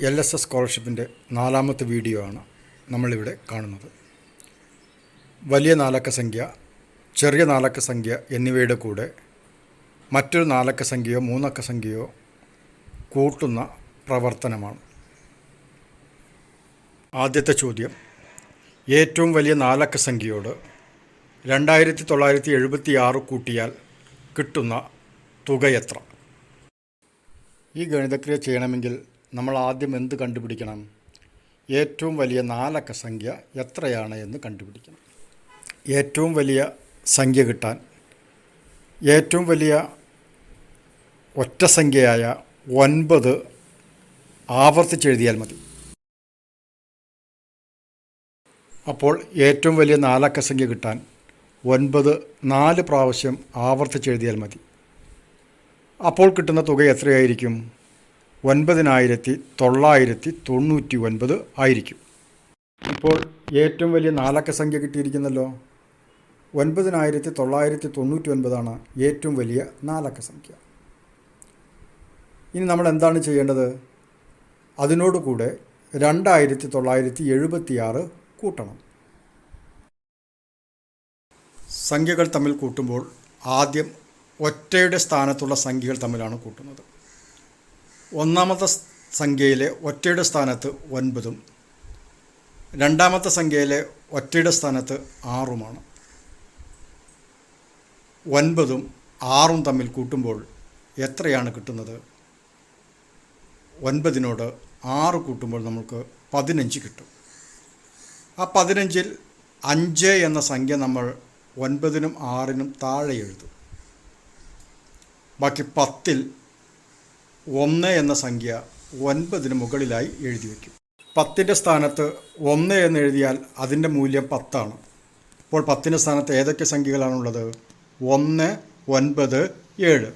L S S സ്കോളർഷിപ്പിന്റെ നാലാമത്തെ video ആണ് നമ്മളിവിടെ കാണുന്നത്. വലിയ നാലക്ക സംഖ്യ ചെറിയ നാലക്ക സംഖ്യ എന്നിവയുടെ കൂടെ മറ്റൊരു നാലക്ക സംഖ്യയോ മൂന്നക്ക സംഖ്യയോ കൂട്ടുന്ന പ്രവർത്തനമാണ്. ആദ്യത്തെ ചോദ്യം ഏറ്റവും വലിയ നാലക്ക സംഖ്യയോട് രണ്ടായിരത്തി തൊള്ളായിരത്തി എഴുപത്തി ആറ് കൂട്ടിയാൽ കിട്ടുന്ന തുക എത്ര ഈ ഗണിതക്രിയ ചെയ്യണമെങ്കിൽ നമ്മൾ ആദ്യം എന്ത് കണ്ടുപിടിക്കണം? ഏറ്റവും വലിയ നാലക്ക സംഖ്യ എത്രയാണ് എന്ന് കണ്ടുപിടിക്കണം. ഏറ്റവും വലിയ സംഖ്യ കിട്ടാൻ ഏറ്റവും വലിയ ഒറ്റ സംഖ്യയായ ഒൻപത് ആവർത്തിച്ചെഴുതിയാൽ മതി. അപ്പോൾ ഏറ്റവും വലിയ നാലക്ക സംഖ്യ കിട്ടാൻ ഒൻപത് നാല് പ്രാവശ്യം ആവർത്തിച്ചെഴുതിയാൽ മതി. അപ്പോൾ കിട്ടുന്ന തുക എത്രയായിരിക്കും? ഒൻപതിനായിരത്തി തൊള്ളായിരത്തി തൊണ്ണൂറ്റി ഒൻപത് ആയിരിക്കും. ഇപ്പോൾ ഏറ്റവും വലിയ നാലക്ക സംഖ്യ കിട്ടിയിരിക്കുന്നല്ലോ. ഒൻപതിനായിരത്തി തൊള്ളായിരത്തി തൊണ്ണൂറ്റി ഒൻപതാണ് ഏറ്റവും വലിയ നാലക്ക സംഖ്യ. ഇനി നമ്മൾ എന്താണ് ചെയ്യേണ്ടത്? അതിനോട് കൂടെ രണ്ടായിരത്തി തൊള്ളായിരത്തി എഴുപത്തിയാറ് കൂട്ടണം. സംഖ്യകൾ തമ്മിൽ കൂട്ടുമ്പോൾ ആദ്യം ഒറ്റയുടെ സ്ഥാനത്തുള്ള സംഖ്യകൾ തമ്മിലാണ് കൂട്ടുന്നത്. ഒന്നാമത്തെ സംഖ്യയിലെ ഒറ്റയുടെ സ്ഥാനത്ത് ഒൻപതും രണ്ടാമത്തെ സംഖ്യയിലെ ഒറ്റയുടെ സ്ഥാനത്ത് ആറുമാണ്. ഒൻപതും ആറും തമ്മിൽ കൂട്ടുമ്പോൾ എത്രയാണ് കിട്ടുന്നത്? ഒൻപതിനോട് ആറ് കൂട്ടുമ്പോൾ നമുക്ക് പതിനഞ്ച് കിട്ടും. ആ പതിനഞ്ചിൽ അഞ്ച് എന്ന സംഖ്യ നമ്മൾ ഒൻപതിനും ആറിനും താഴെ എഴുതും. ബാക്കി പത്തിൽ ഒന്ന് എന്ന സംഖ്യ ഒൻപതിന് മുകളിലായി എഴുതി വയ്ക്കും. പത്തിന്റെ സ്ഥാനത്ത് ഒന്ന് എന്ന് എഴുതിയാൽ അതിന്റെ മൂല്യം പത്താണ്. അപ്പോൾ പത്തിന്റെ സ്ഥാനത്ത് ഏതൊക്കെ സംഖ്യകളാണുള്ളത്? ഒന്ന് ഒൻപത് ഏഴ്.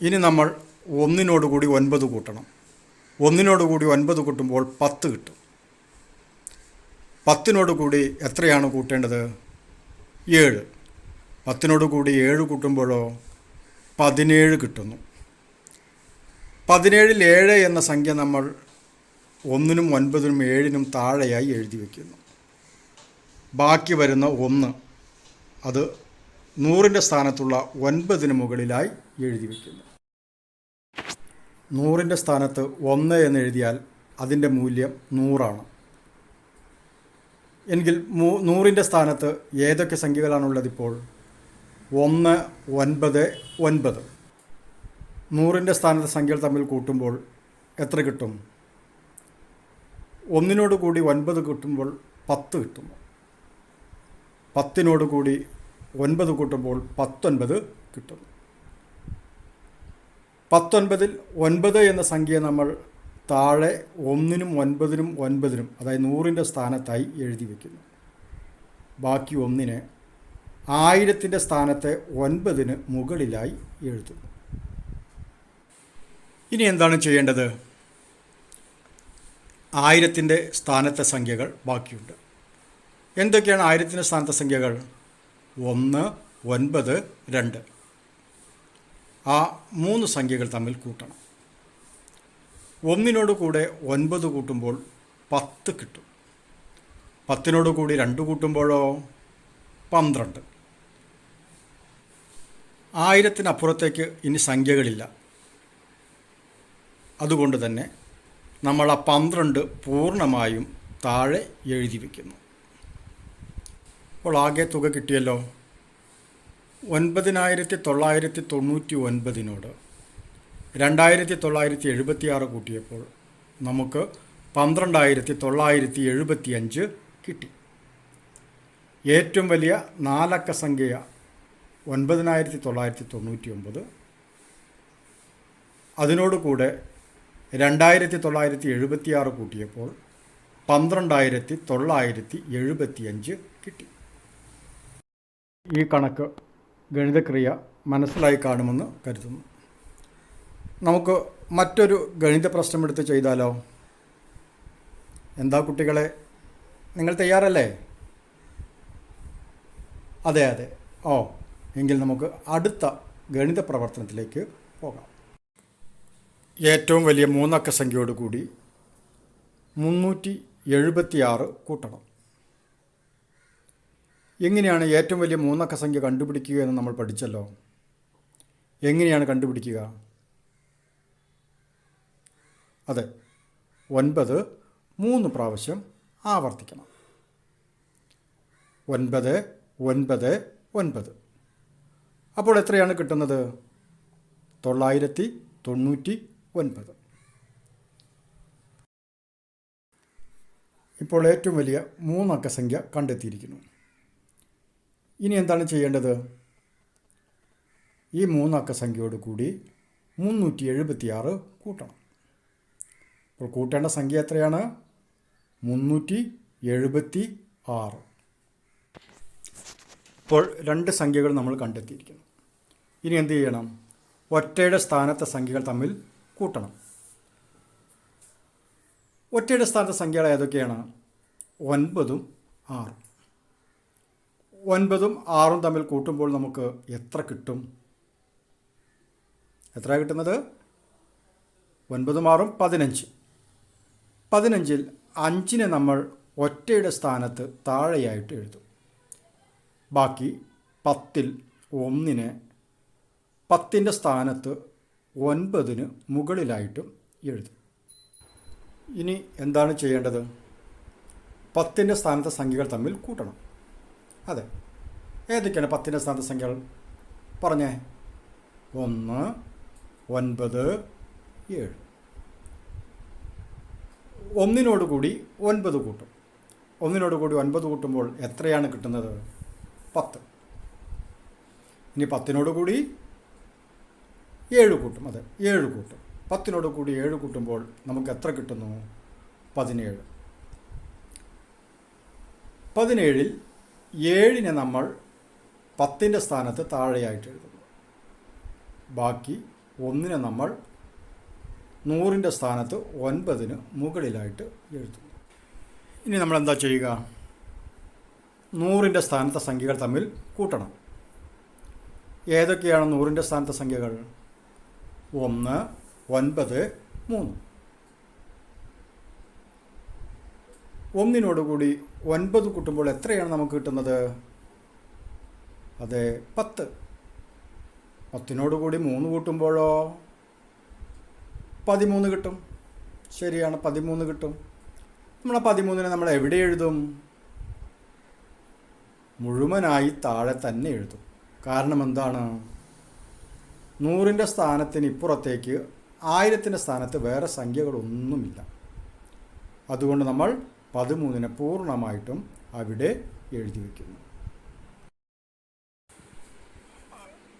ഇനി നമ്മൾ ഒന്നിനോട് കൂടി ഒൻപത് കൂട്ടണം. ഒന്നിനോട് കൂടി ഒൻപത് കൂട്ടുമ്പോൾ പത്ത് കിട്ടും. പത്തിനോട് കൂടി എത്രയാണ് കൂട്ടേണ്ടത്? ഏഴ്. പത്തിനോട് കൂടി ഏഴ് കൂട്ടുമ്പോഴോ പതിനേഴ് കിട്ടുന്നു. പതിനേഴിൽ ഏഴ് എന്ന സംഖ്യ നമ്മൾ ഒന്നിനും ഒൻപതിനും ഏഴിനും താഴെയായി എഴുതി വയ്ക്കുന്നു ബാക്കി വരുന്ന ഒന്ന് അത് നൂറിന്റെ സ്ഥാനത്തുള്ള ഒൻപതിന് മുകളിലായി എഴുതി വയ്ക്കുന്നു നൂറിന്റെ സ്ഥാനത്ത് ഒന്ന് എന്ന് എഴുതിയാൽ അതിന്റെ മൂല്യം നൂറാണ്. എങ്കിൽ മൂ നൂറിന്റെ സ്ഥാനത്ത് ഏതൊക്കെ സംഖ്യകളാണുള്ളത് ഇപ്പോൾ? ഒന്ന് ഒൻപത് ഒൻപത്. നൂറിന്റെ സ്ഥാനത്തെ സംഖ്യകൾ തമ്മിൽ കൂട്ടുമ്പോൾ എത്ര കിട്ടും? ഒന്നിനോട് കൂടി ഒൻപത് കിട്ടുമ്പോൾ പത്ത് കിട്ടുന്നു പത്തിനോട് കൂടി ഒൻപത് കൂട്ടുമ്പോൾ പത്തൊൻപത് കിട്ടുന്നു പത്തൊൻപതിൽ ഒൻപത് എന്ന സംഖ്യ നമ്മൾ താഴെ ഒന്നിനും ഒൻപതിനും ഒൻപതിനും അതായത് നൂറിന്റെ സ്ഥാനത്തായി എഴുതി വയ്ക്കുന്നു ബാക്കി ഒന്നിന് ആയിരത്തിന്റെ സ്ഥാനത്തെ ഒൻപതിന് മുകളിലായി എഴുതുന്നു. ഇനി എന്താണ് ചെയ്യേണ്ടത്? ആയിരത്തിന്റെ സ്ഥാനത്തെ സംഖ്യകൾ ബാക്കിയുണ്ട്. എന്തൊക്കെയാണ് ആയിരത്തിന്റെ സ്ഥാനത്തെ സംഖ്യകൾ? ഒന്ന് ഒൻപത് രണ്ട്. ആ മൂന്ന് സംഖ്യകൾ തമ്മിൽ കൂട്ടണം. ഒന്നിനോട് കൂടെ ഒൻപത് കൂട്ടുമ്പോൾ പത്ത് കിട്ടും. പത്തിനോട് കൂടി രണ്ട് കൂട്ടുമ്പോഴോ? പന്ത്രണ്ട്. ആയിരത്തിനപ്പുറത്തേക്ക് ഇനി സംഖ്യകളില്ല. അതുകൊണ്ട് തന്നെ നമ്മൾ ആ പന്ത്രണ്ട് പൂർണമായും താഴെ എഴുതി വയ്ക്കുന്നു അപ്പോൾ ആകെ തുക കിട്ടിയല്ലോ? ഒൻപതിനായിരത്തി തൊള്ളായിരത്തി തൊണ്ണൂറ്റി ഒൻപതിനോട് രണ്ടായിരത്തി തൊള്ളായിരത്തി എഴുപത്തി ആറ് കൂട്ടിയപ്പോൾ നമുക്ക് പന്ത്രണ്ടായിരത്തി തൊള്ളായിരത്തി എഴുപത്തി അഞ്ച് കിട്ടി. ഏറ്റവും വലിയ നാലക്ക സംഖ്യ ഒൻപതിനായിരത്തി തൊള്ളായിരത്തി തൊണ്ണൂറ്റി ഒമ്പത് അതിനോട് കൂടെ രണ്ടായിരത്തി തൊള്ളായിരത്തി എഴുപത്തി ആറ് കൂട്ടിയപ്പോൾ പന്ത്രണ്ടായിരത്തി തൊള്ളായിരത്തി എഴുപത്തി അഞ്ച് കിട്ടി. ഈ കണക്ക് ഗണിതക്രിയ മനസ്സിലായി കാണുമെന്ന് കരുതുന്നു. നമുക്ക് മറ്റൊരു ഗണിത പ്രശ്നമെടുത്ത് ചെയ്താലോ? എന്താ കുട്ടികളെ? നിങ്ങൾ തയ്യാറല്ലേ? അതെ അതെ. ഓ എങ്കിൽ നമുക്ക് അടുത്ത ഗണിത പ്രവർത്തനത്തിലേക്ക് പോകാം. ഏറ്റവും വലിയ മൂന്നക്ക സംഖ്യയോട് കൂടി മുന്നൂറ്റി എഴുപത്തിയാറ് കൂട്ടണം. എങ്ങനെയാണ് ഏറ്റവും വലിയ മൂന്നക്ക സംഖ്യ കണ്ടുപിടിക്കുക എന്ന് നമ്മൾ പഠിച്ചല്ലോ? എങ്ങനെയാണ് കണ്ടുപിടിക്കുക? അതെ ഒൻപത് മൂന്ന് പ്രാവശ്യം ആവർത്തിക്കണം. ഒൻപത് ഒൻപത് ഒൻപത്. അപ്പോൾ എത്രയാണ് കിട്ടുന്നത്? തൊള്ളായിരത്തി തൊണ്ണൂറ്റി ഒൻപത്. ഇപ്പോൾ ഏറ്റവും വലിയ മൂന്നക്ക സംഖ്യ കണ്ടെത്തിയിരിക്കുന്നു. ഇനി എന്താണ് ചെയ്യേണ്ടത്? ഈ മൂന്നക്ക സംഖ്യയോട് കൂടി മുന്നൂറ്റി എഴുപത്തിയാറ് കൂട്ടണം. അപ്പോൾ കൂട്ടേണ്ട സംഖ്യ എത്രയാണ്? മുന്നൂറ്റി എഴുപത്തി ആറ് ഇപ്പോൾ രണ്ട് സംഖ്യകൾ നമ്മൾ കണ്ടെത്തിയിരിക്കുന്നു. ഇനി എന്ത് ചെയ്യണം? ഒറ്റയുടെ സ്ഥാനത്തെ സംഖ്യകൾ തമ്മിൽ കൂട്ടണം. ഒറ്റയുടെ സ്ഥാനത്തെ സംഖ്യകൾ ഏതൊക്കെയാണ്? ഒൻപതും ആറും. ഒൻപതും ആറും തമ്മിൽ കൂട്ടുമ്പോൾ നമുക്ക് എത്ര കിട്ടും? എത്ര കിട്ടുന്നത്? ഒൻപതും ആറും പതിനഞ്ച്. പതിനഞ്ചിൽ അഞ്ചിനെ നമ്മൾ ഒറ്റയുടെ സ്ഥാനത്ത് താഴെയായിട്ട് എഴുതും. ബാക്കി പത്തിൽ ഒന്നിനെ പത്തിന്റെ സ്ഥാനത്ത് ഒൻപതിന് മുകളിലായിട്ടും എഴുതും. ഇനി എന്താണ് ചെയ്യേണ്ടത്? പത്തിന്റെ സ്ഥാനത്തെ സംഖ്യകൾ തമ്മിൽ കൂട്ടണം. അതെ. ഏതൊക്കെയാണ് പത്തിന്റെ സ്ഥാനത്തെ സംഖ്യകൾ? പറഞ്ഞേ. ഒന്ന് ഒൻപത് ഏഴ്. ഒന്നിനോട് കൂടി ഒൻപത് കൂട്ടും. ഒന്നിനോട് കൂടി ഒൻപത് കൂട്ടുമ്പോൾ എത്രയാണ് കിട്ടുന്നത്? പത്ത്. ഇനി പത്തിനോട് കൂടി ഏഴ് കൂട്ടും അതെ ഏഴ് കൂട്ടും. പത്തിനോട് കൂടി ഏഴ് കൂട്ടുമ്പോൾ നമുക്ക് എത്ര കിട്ടുന്നു? പതിനേഴ്. പതിനേഴിൽ ഏഴിനെ നമ്മൾ പത്തിന്റെ സ്ഥാനത്ത് താഴെയായിട്ട് എഴുതുന്നു. ബാക്കി ഒന്നിനെ നമ്മൾ നൂറിന്റെ സ്ഥാനത്ത് ഒൻപതിന് മുകളിലായിട്ട് എഴുതുന്നു. ഇനി നമ്മൾ എന്താ ചെയ്യുക? നൂറിന്റെ സ്ഥാനത്തെ സംഖ്യകൾ തമ്മിൽ കൂട്ടണം. ഏതൊക്കെയാണ് നൂറിന്റെ സ്ഥാനത്തെ സംഖ്യകൾ? ഒന്ന് ഒൻപത് മൂന്ന്. ഒന്നിനോടുകൂടി ഒൻപത് കൂട്ടുമ്പോൾ എത്രയാണ് നമുക്ക് കിട്ടുന്നത്? അതെ പത്ത്. പത്തിനോടുകൂടി മൂന്ന് കൂട്ടുമ്പോഴോ? പതിമൂന്ന് കിട്ടും. ശരിയാണ് പതിമൂന്ന് കിട്ടും. നമ്മൾ ആ പതിമൂന്നിനെ നമ്മൾ എവിടെ എഴുതും? മുഴുവനായി താഴെ തന്നെ എഴുതും. കാരണം എന്താണ്? നൂറിന്റെ സ്ഥാനത്തിന് ഇപ്പുറത്തേക്ക് ആയിരത്തിന്റെ സ്ഥാനത്ത് വേറെ സംഖ്യകളൊന്നുമില്ല. അതുകൊണ്ട് നമ്മൾ പതിമൂന്നിനെ പൂർണമായിട്ടും അവിടെ എഴുതി വയ്ക്കുന്നു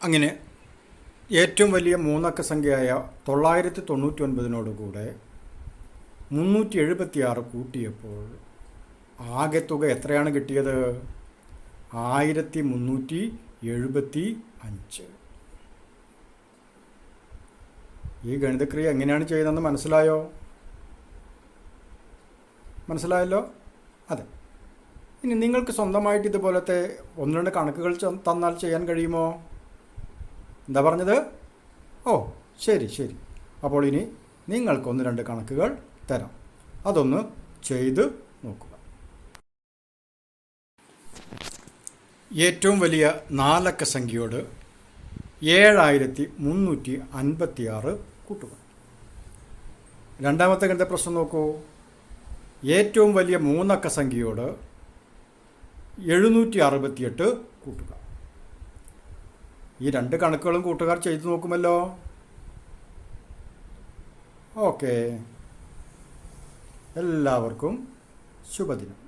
അങ്ങനെ ഏറ്റവും വലിയ മൂന്നക്ക സംഖ്യയായ തൊള്ളായിരത്തി തൊണ്ണൂറ്റി ഒൻപതിനോടുകൂടെ മുന്നൂറ്റി എഴുപത്തിയാറ് കൂട്ടിയപ്പോൾ ആകെ തുക എത്രയാണ് കിട്ടിയത്? ആയിരത്തി മുന്നൂറ്റി എഴുപത്തി അഞ്ച് ഈ ഗണിതക്രിയ എങ്ങനെയാണ് ചെയ്യുന്നതെന്ന് മനസ്സിലായോ? മനസ്സിലായല്ലോ? അതെ. ഇനി നിങ്ങൾക്ക് സ്വന്തമായിട്ട് ഇതുപോലത്തെ ഒന്ന് രണ്ട് കണക്കുകൾ തന്നാൽ ചെയ്യാൻ കഴിയുമോ? എന്താ പറഞ്ഞത്? ഓ ശരി ശരി. അപ്പോൾ ഇനി നിങ്ങൾക്ക് ഒന്ന് രണ്ട് കണക്കുകൾ തരാം. അതൊന്ന് ചെയ്ത് നോക്കുക. ഏറ്റവും വലിയ നാലക്ക സംഖ്യയോട് ഏഴായിരത്തി മുന്നൂറ്റി അൻപത്തി ആറ് കൂട്ടുക. രണ്ടാമത്തെ ഗണിത പ്രശ്നം നോക്കൂ. ഏറ്റവും വലിയ മൂന്നക്ക സംഖ്യയോട് എഴുന്നൂറ്റി അറുപത്തിയെട്ട് കൂട്ടുക. ഈ രണ്ട് കണക്കുകളും കൂട്ടുകാർ ചെയ്തു നോക്കുമല്ലോ. ഓക്കെ. എല്ലാവർക്കും ശുഭദിനം.